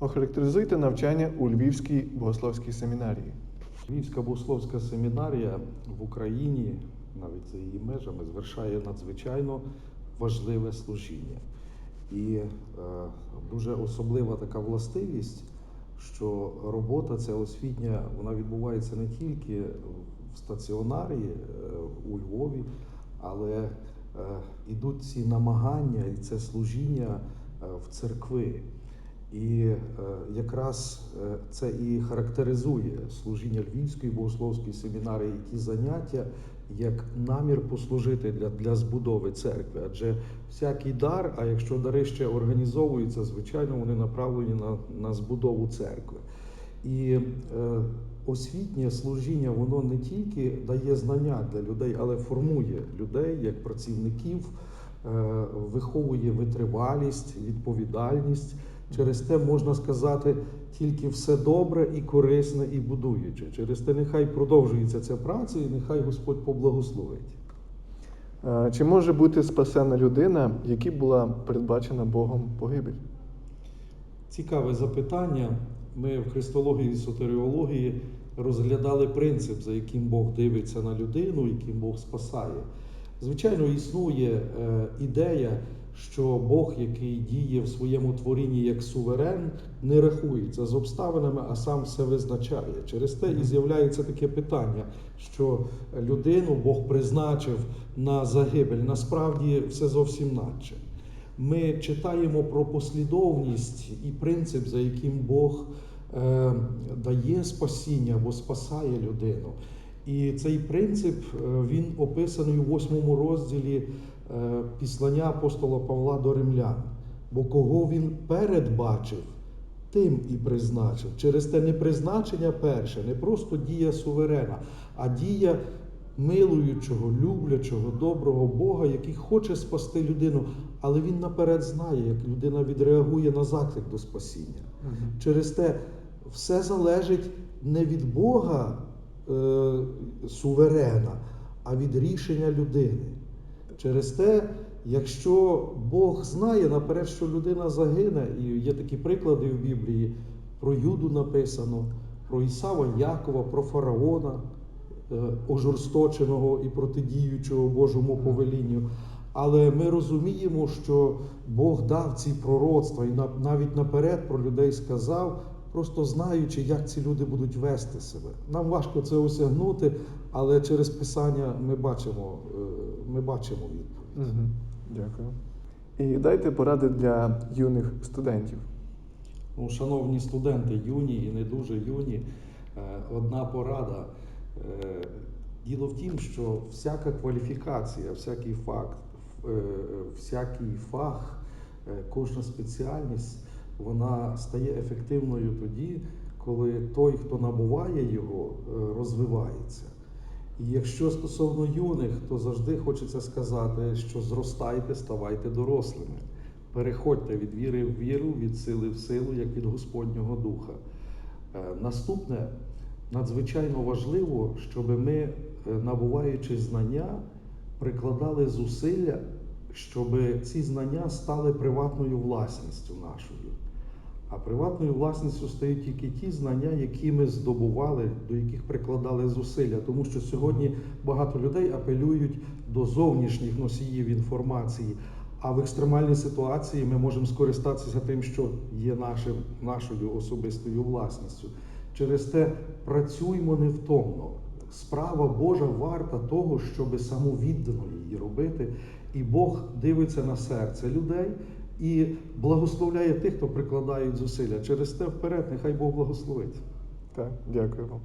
Охарактеризуйте навчання у Львівській богословській семінарії. Львівська богословська семінарія в Україні, навіть за її межами, звершає надзвичайно важливе служіння. І е, дуже особлива така властивість, що робота ця освітня вона відбувається не тільки в стаціонарі е, у Львові, але е, ідуть ці намагання і це служіння е, в церкви. І е, якраз е, це і характеризує служіння Львівської богословської семінарії, ті заняття як намір послужити для, для збудови церкви. Адже всякий дар, а якщо дари ще організовуються, звичайно, вони направлені на, на збудову церкви. І е, освітнє служіння воно не тільки дає знання для людей, але формує людей як працівників, е, виховує витривалість, відповідальність. Через те можна сказати тільки все добре і корисне, і будуюче. Через те нехай продовжується ця праця, і нехай Господь поблагословить. Е, Чи може бути спасена людина, якій була передбачена Богом погибель? Цікаве запитання. Ми в христології і сотеріології розглядали принцип, за яким Бог дивиться на людину, яким Бог спасає. Звичайно, існує е, ідея, що Бог, який діє в своєму творінні як суверен, не рахується з обставинами, а сам все визначає. Через те і з'являється таке питання, що людину Бог призначив на загибель. Насправді все зовсім наче. Ми читаємо про послідовність і принцип, за яким Бог е, дає спасіння або спасає людину. І цей принцип е, він описаний у восьмому розділі е, післання апостола Павла до римлян. Бо кого він передбачив, тим і призначив. Через те не призначення перше, не просто дія суверена, а дія милуючого, люблячого, доброго Бога, який хоче спасти людину, але він наперед знає, як людина відреагує на заклик до спасіння. Через те все залежить не від Бога суверена, а від рішення людини. Через те, якщо Бог знає наперед, що людина загине, і є такі приклади в Біблії, про Юду написано, про Ісава Якова, про фараона, е, ожорсточеного і протидіючого Божому повелінню. Але ми розуміємо, що Бог дав ці пророцтва і навіть наперед про людей сказав, просто знаючи, як ці люди будуть вести себе. Нам важко це осягнути, але через Писання ми бачимо, е, ми бачимо відповідь. Угу. Дякую. І дайте поради для юних студентів. Ну, шановні студенти, юні і не дуже юні, е, одна порада. Е, Діло в тім, що всяка кваліфікація, всякий факт, всякий фах, кожна спеціальність, вона стає ефективною тоді, коли той, хто набуває його, е, розвивається. І якщо стосовно юних, то завжди хочеться сказати, що зростайте, ставайте дорослими. Переходьте від віри в віру, від сили в силу, як від Господнього Духа. Е, Наступне надзвичайно важливо, щоб ми, е, набуваючи знання, прикладали зусилля, щоб ці знання стали приватною власністю нашою. А приватною власністю стають тільки ті знання, які ми здобували, до яких прикладали зусилля. Тому що сьогодні багато людей апелюють до зовнішніх носіїв інформації. А в екстремальній ситуації ми можемо скористатися тим, що є нашим, нашою особистою власністю. Через те працюймо невтомно. Справа Божа варта того, щоб самовіддано її робити. І Бог дивиться на серце людей і благословляє тих, хто прикладають зусилля. Через те вперед, нехай Бог благословить. Так, дякую вам.